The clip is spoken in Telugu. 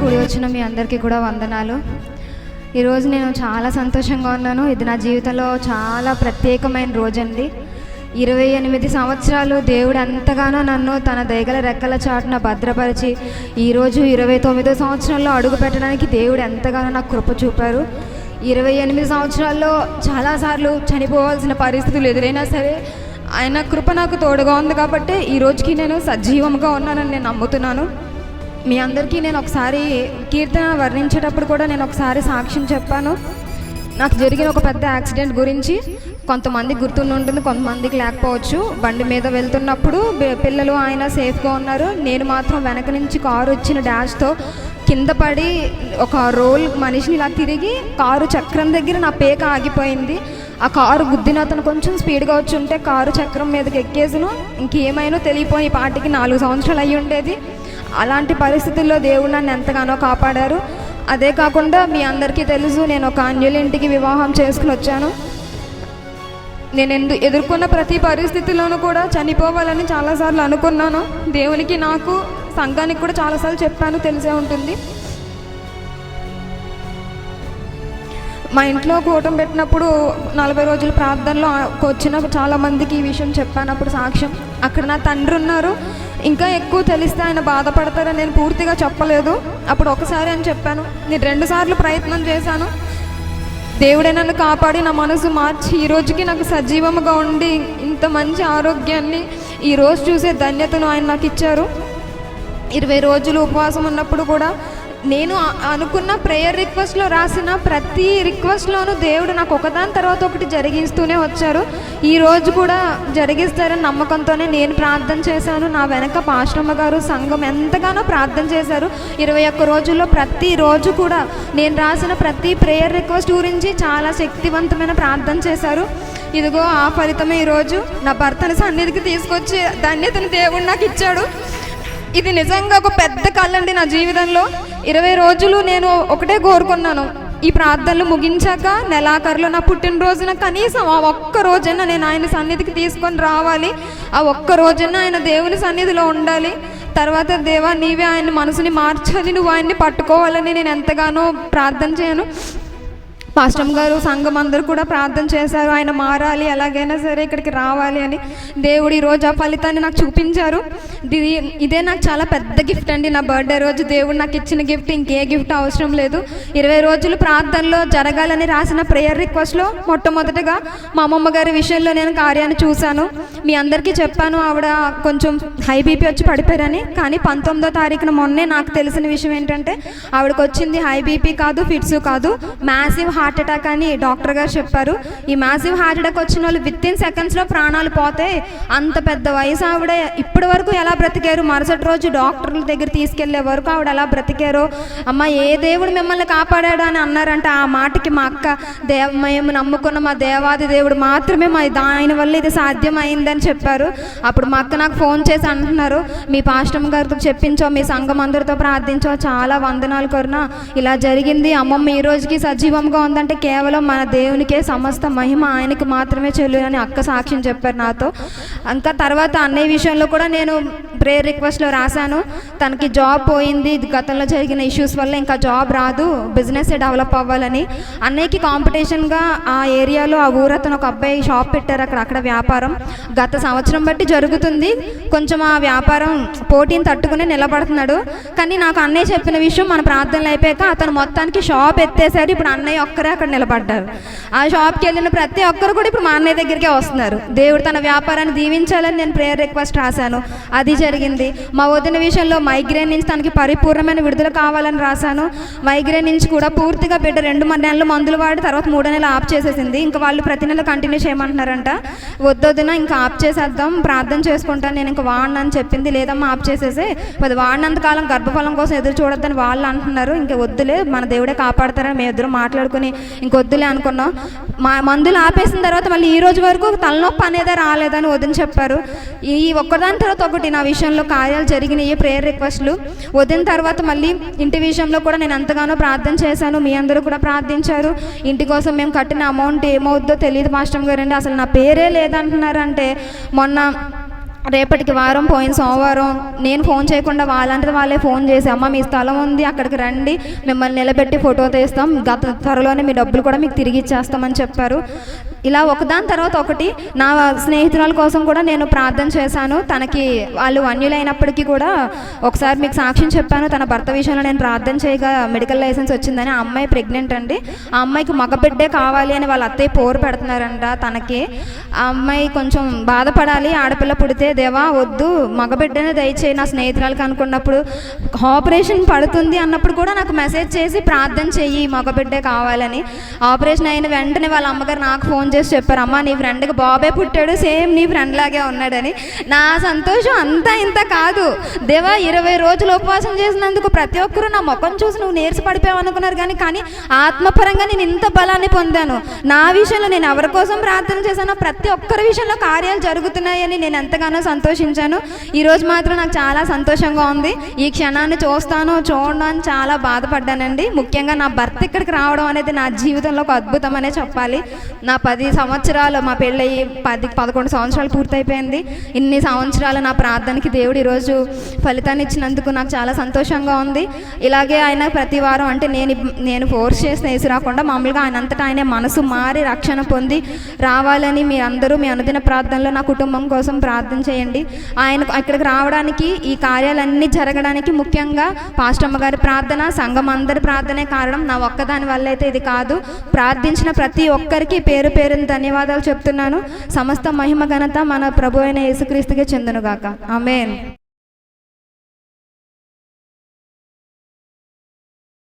కూడి వచ్చిన మీ అందరికీ కూడా వందనాలు. ఈరోజు నేను చాలా సంతోషంగా ఉన్నాను. ఇది నా జీవితంలో చాలా ప్రత్యేకమైన రోజండి. ఇరవై ఎనిమిది సంవత్సరాలు దేవుడు ఎంతగానో నన్ను తన దయగల రెక్కల చాటున భద్రపరిచి ఈరోజు ఇరవై తొమ్మిదో సంవత్సరంలో అడుగు పెట్టడానికి దేవుడు ఎంతగానో నాకు కృప చూపారు. ఇరవై ఎనిమిది సంవత్సరాల్లో చాలాసార్లు చనిపోవాల్సిన పరిస్థితులు ఎదురైనా సరే ఆయన కృప నాకు తోడుగా ఉంది కాబట్టి ఈ రోజుకి నేను సజీవంగా ఉన్నానని నేను నమ్ముతున్నాను. మీ అందరికీ నేను ఒకసారి కీర్తన వర్ణించేటప్పుడు కూడా నేను ఒకసారి సాక్ష్యం చెప్పాను. నాకు జరిగిన ఒక పెద్ద యాక్సిడెంట్ గురించి కొంతమంది గుర్తుండి ఉంటుంది కొంతమందికి లేకపోవచ్చు. బండి మీద వెళ్తున్నప్పుడు పిల్లలు ఆయన సేఫ్గా ఉన్నారు. నేను మాత్రం వెనక నుంచి కారు వచ్చిన డాష్తో కింద పడి ఒక రోల్ మనిషిని ఇలా తిరిగి కారు చక్రం దగ్గర నా పేక ఆగిపోయింది. ఆ కారు గుద్దిన అతను కొంచెం స్పీడ్గా వచ్చి ఉంటే కారు చక్రం మీదకి ఎక్కేసును. ఇంకేమైనా తెలియపోయి పాటికి నాలుగు సంవత్సరాలు అయ్యి ఉండేది అలాంటి పరిస్థితుల్లో దేవుడు నన్ను ఎంతగానో కాపాడారు. అదే కాకుండా మీ అందరికీ తెలుసు నేను ఒక అన్యుల ఇంటికి వివాహం చేసుకుని వచ్చాను. నేను ఎందు ఎదుర్కొన్న ప్రతి పరిస్థితిలోనూ కూడా చనిపోవాలని చాలాసార్లు అనుకున్నాను. దేవునికి నాకు సంఘానికి కూడా చాలాసార్లు చెప్పాను తెలిసే ఉంటుంది. మా ఇంట్లో కూటం పెట్టినప్పుడు నలభై రోజుల ప్రార్థనలో వచ్చిన చాలా మందికి ఈ విషయం చెప్పాను అప్పుడు సాక్ష్యం. అక్కడ నా తండ్రి ఉన్నారు. ఇంకా ఎక్కువ తెలిస్తే ఆయన బాధపడతారని నేను పూర్తిగా చెప్పలేదు. అప్పుడు ఒకసారి అని చెప్పాను నేను రెండుసార్లు ప్రయత్నం చేశాను. దేవుడే నన్ను కాపాడి నా మనసు మార్చి ఈ రోజుకి నాకు సజీవముగా ఉండి ఇంత మంచి ఆరోగ్యాన్ని ఈ రోజు చూసే ధన్యతను ఆయన నాకు ఇచ్చారు. ఇరవై రోజులు ఉపవాసం ఉన్నప్పుడు కూడా నేను అనుకున్న ప్రేయర్ రిక్వెస్ట్లో రాసిన ప్రతి రిక్వెస్ట్లోనూ దేవుడు నాకు ఒకదాని తర్వాత ఒకటి జరిగిస్తూనే వచ్చారు. ఈ రోజు కూడా జరిగిస్తారని నమ్మకంతోనే నేను ప్రార్థన చేశాను. నా వెనక పాశ్రమ గారు సంఘం ఎంతగానో ప్రార్థన చేశారు. ఇరవై ఒక్క రోజుల్లో ప్రతి రోజు కూడా నేను రాసిన ప్రతి ప్రేయర్ రిక్వెస్ట్ గురించి చాలా శక్తివంతమైన ప్రార్థన చేశారు. ఇదిగో ఆ ఫలితమే ఈరోజు నా భర్తను సన్నిధికి తీసుకొచ్చి ధన్యతను దేవుడు నాకు ఇచ్చాడు. ఇది నిజంగా ఒక పెద్ద కళ్ళండి నా జీవితంలో. ఇరవై రోజులు నేను ఒకటే కోరుకున్నాను. ఈ ప్రార్థనలు ముగించాక నెలాఖరులో నా పుట్టినరోజున కనీసం ఆ ఒక్క రోజైనా నేను ఆయన సన్నిధికి తీసుకొని రావాలి. ఆ ఒక్క రోజైనా ఆయన దేవుని సన్నిధిలో ఉండాలి. తర్వాత దేవా నీవే ఆయన మనసుని మార్చాలి. నువ్వు ఆయన్ని పట్టుకోవాలని నేను ఎంతగానో ప్రార్థన చేయను. పాస్టమ్ గారు సంఘం అందరూ కూడా ప్రార్థన చేశారు. ఆయన మారాలి ఎలాగైనా సరే ఇక్కడికి రావాలి అని దేవుడు ఈ రోజు ఆ ఫలితాన్ని నాకు చూపించారు. ఇది ఇదే నాకు చాలా పెద్ద గిఫ్ట్ అండి. నా బర్త్డే రోజు దేవుడు నాకు ఇచ్చిన గిఫ్ట్ ఇంకే గిఫ్ట్ అవసరం లేదు. ఇరవై రోజులు ప్రార్థనలో జరగాలని రాసిన ప్రేయర్ రిక్వెస్ట్లో మొట్టమొదటగా మా అమ్మమ్మ గారి విషయంలో నేను కార్యాన్ని చూశాను. మీ అందరికీ చెప్పాను ఆవిడ కొంచెం హై బీపీ వచ్చి పడిపోయారని. కానీ పంతొమ్మిదో తారీఖున మొన్నే నాకు తెలిసిన విషయం ఏంటంటే ఆవిడకి వచ్చింది హై బీపీ కాదు ఫిట్స్ కాదు. మ్యాసివ్ హార్ట్ అటాక్ అని డాక్టర్ గారు చెప్పారు. ఈ మ్యాసివ్ హార్ట్ అటాక్ వచ్చిన వాళ్ళు విత్ ఇన్ సెకండ్స్లో ప్రాణాలు పోతే అంత పెద్ద వయసు ఆవిడ ఇప్పటి వరకు ఎలా బ్రతికారు? మరుసటి రోజు డాక్టర్ల దగ్గర తీసుకెళ్ళే వరకు ఆవిడ ఎలా బ్రతికారో? అమ్మ ఏ దేవుడు మిమ్మల్ని కాపాడాడు అని అన్నారంటే ఆ మాటకి మా అక్క దేవ మేము నమ్ముకున్న మా దేవాది దేవుడు మాత్రమే మా ఆయన వల్ల ఇది సాధ్యం అయిందని చెప్పారు. అప్పుడు మా అక్క నాకు ఫోన్ చేసి అంటున్నారు మీ పాష్టం గారితో చెప్పించో మీ సంఘం అందరితో ప్రార్థించో చాలా వందనాలు కొరన ఇలా జరిగింది. అమ్మమ్మ ఈ రోజుకి సజీవంగా ఉందంటే కేవలం మన దేవునికే సమస్త మహిమ ఆయనకి మాత్రమే చెల్లు అని అక్క సాక్ష్యం చెప్పారు నాతో. ఇంకా తర్వాత అన్నయ్య విషయంలో కూడా నేను ప్రేయర్ రిక్వెస్ట్లో రాశాను. తనకి జాబ్ పోయింది. గతంలో జరిగిన ఇష్యూస్ వల్ల ఇంకా జాబ్ రాదు. బిజినెస్ డెవలప్ అవ్వాలని. అన్నయ్యకి కాంపిటీషన్గా ఆ ఏరియాలో ఆ ఊరు అతను ఒక అబ్బాయి షాప్ పెట్టారు. అక్కడ అక్కడ వ్యాపారం గత సంవత్సరం బట్టి జరుగుతుంది. కొంచెం ఆ వ్యాపారం పోటీని తట్టుకునే నిలబడుతున్నాడు. కానీ నాకు అన్నయ్య చెప్పిన విషయం మన ప్రార్థనలు అయిపోయాక అతను మొత్తానికి షాప్ ఎత్తేసాడు ఇప్పుడు అన్నయ్య ఒక్కరే అక్కడ నిలబడ్డారు. ఆ షాప్కి వెళ్ళిన ప్రతి ఒక్కరు కూడా ఇప్పుడు మా అన్నయ్య దగ్గరికే వస్తున్నారు. దేవుడు తన వ్యాపారాన్ని దీవించాలని నేను ప్రేయర్ రిక్వెస్ట్ రాశాను. అది జరిగింది. మా వదిన విషయంలో మైగ్రేన్ నుంచి తనకి పరిపూర్ణమైన విడుదల కావాలని రాశాను. మైగ్రేన్ నుంచి కూడా పూర్తిగా బిడ్డ రెండు మూడు నెలలు మందులు వాడి తర్వాత మూడో నెలలు ఆఫ్ చేసేసింది. ఇంకా వాళ్ళు ప్రతి నెల కంటిన్యూ చేయమంటున్నారంట. వద్దొద్దున ఇంకా ఆఫ్ చేసేద్దాం ప్రార్థన చేసుకుంటాను నేను ఇంకా వాడినని చెప్పింది. లేదమ్మా ఆఫ్ చేసేసి. అది వాడినంత కాలం గర్భఫలం కోసం ఎదురు చూడొద్దని వాళ్ళు అంటున్నారు. ఇంకా వద్దులే మన దేవుడే కాపాడతారని మేము ఇద్దరు మాట్లాడుకుని ఇంకొద్దులే అనుకున్నాం. మా మందులు ఆపేసిన తర్వాత మళ్ళీ ఈ రోజు వరకు తలనొప్పి అనేది రాలేదని వదిన చెప్పారు. ఈ ఒక్కదాని తర్వాత ఒకటి నా విషయంలో కార్యాలు జరిగినాయి ప్రేయర్ రిక్వెస్ట్లు వదిన తర్వాత మళ్ళీ ఇంటి విషయంలో కూడా నేను ఎంతగానో ప్రార్థన చేశాను మీ అందరూ కూడా ప్రార్థించారు. ఇంటి కోసం మేము కట్టిన అమౌంట్ ఏమవుద్దో తెలియదు మాస్టర్ గారండి అసలు నా పేరే లేదంటున్నారంటే మొన్న రేపటికి వారం పోయిన సోమవారం నేను ఫోన్ చేయకుండా వాళ్ళంటే వాళ్ళే ఫోన్ చేసి అమ్మ మీ స్థలం ఉంది అక్కడికి రండి మిమ్మల్ని నిలబెట్టి ఫోటో తీస్తాం గత త్వరలోనే మీ డబ్బులు కూడా మీకు తిరిగి ఇచ్చేస్తామని చెప్పారు. ఇలా ఒకదాని తర్వాత ఒకటి నా స్నేహితురాల కోసం కూడా నేను ప్రార్థన చేశాను. తనకి వాళ్ళు అన్యులైనప్పటికీ కూడా ఒకసారి మీకు సాక్ష్యం చెప్పాను. తన భర్త విషయంలో నేను ప్రార్థన చేయగా మెడికల్ లైసెన్స్ వచ్చిందని ఆ అమ్మాయి ప్రెగ్నెంట్ అండి. ఆ అమ్మాయికి మగబిడ్డే కావాలి అని వాళ్ళ అత్తయ్య పోరు పెడుతున్నారంట తనకి. ఆ అమ్మాయి కొంచెం బాధపడాలి. ఆడపిల్ల పుడితే దేవా వద్దు. మగబిడ్డనే దయచేయి. నా స్నేహితురాలకి అనుకున్నప్పుడు ఆపరేషన్ పడుతుంది అన్నప్పుడు కూడా నాకు మెసేజ్ చేసి ప్రార్థన చెయ్యి. మగబిడ్డే కావాలని. ఆపరేషన్ అయిన వెంటనే వాళ్ళ అమ్మగారు నాకు ఫోన్ చేసి చెప్పారు అమ్మ నీ ఫ్రెండ్కి బాబే పుట్టాడు సేమ్ నీ ఫ్రెండ్ లాగే ఉన్నాడని. నా సంతోషం అంతా ఇంత కాదు. దేవా ఇరవై రోజులు ఉపవాసం చేసినందుకు ప్రతి ఒక్కరూ నా ముఖం చూసి నువ్వు నీరస పడిపోయావు అనుకున్నారు కానీ కానీ ఆత్మపరంగా నేను ఇంత బలాన్ని పొందాను. నా విషయంలో నేను ఎవరి కోసం ప్రార్థన చేశానో ప్రతి ఒక్కరి విషయంలో కార్యాలు జరుగుతున్నాయని నేను ఎంతగానో సంతోషించాను. ఈరోజు మాత్రం నాకు చాలా సంతోషంగా ఉంది. ఈ క్షణాన్ని చూస్తాను చూడను అని చాలా బాధపడ్డానండి. ముఖ్యంగా నా భర్త ఇక్కడికి రావడం అనేది నా జీవితంలో ఒక అద్భుతం అనే చెప్పాలి. నా పది పది సంవత్సరాలు మా పెళ్ళయి పది పదకొండు సంవత్సరాలు పూర్తయిపోయింది. ఇన్ని సంవత్సరాలు నా ప్రార్థనకి దేవుడు ఈరోజు ఫలితాన్ని ఇచ్చినందుకు నాకు చాలా సంతోషంగా ఉంది. ఇలాగే ఆయన ప్రతి వారం అంటే నేను నేను ఫోర్స్ చేసిన వేసి రాకుండా మామూలుగా ఆయన అంతటా ఆయన మనసు మారి రక్షణ పొంది రావాలని మీ అందరూ మీ అనుదిన ప్రార్థనలో నా కుటుంబం కోసం ప్రార్థన చేయండి. ఆయన ఇక్కడికి రావడానికి ఈ కార్యాలన్నీ జరగడానికి ముఖ్యంగా పాస్టమ్మ గారి ప్రార్థన సంఘం అందరి ప్రార్థనే కారణం. నా ఒక్కదాని వల్ల అయితే ఇది కాదు. ప్రార్థించిన ప్రతి ఒక్కరికి పేరు పేరు పేరుని ధన్యవాదాలు చెప్తున్నాను. సమస్త మహిమ ఘనత మన ప్రభు అయిన యేసుక్రీస్తుకే చెందునుగాక. ఆమెన్.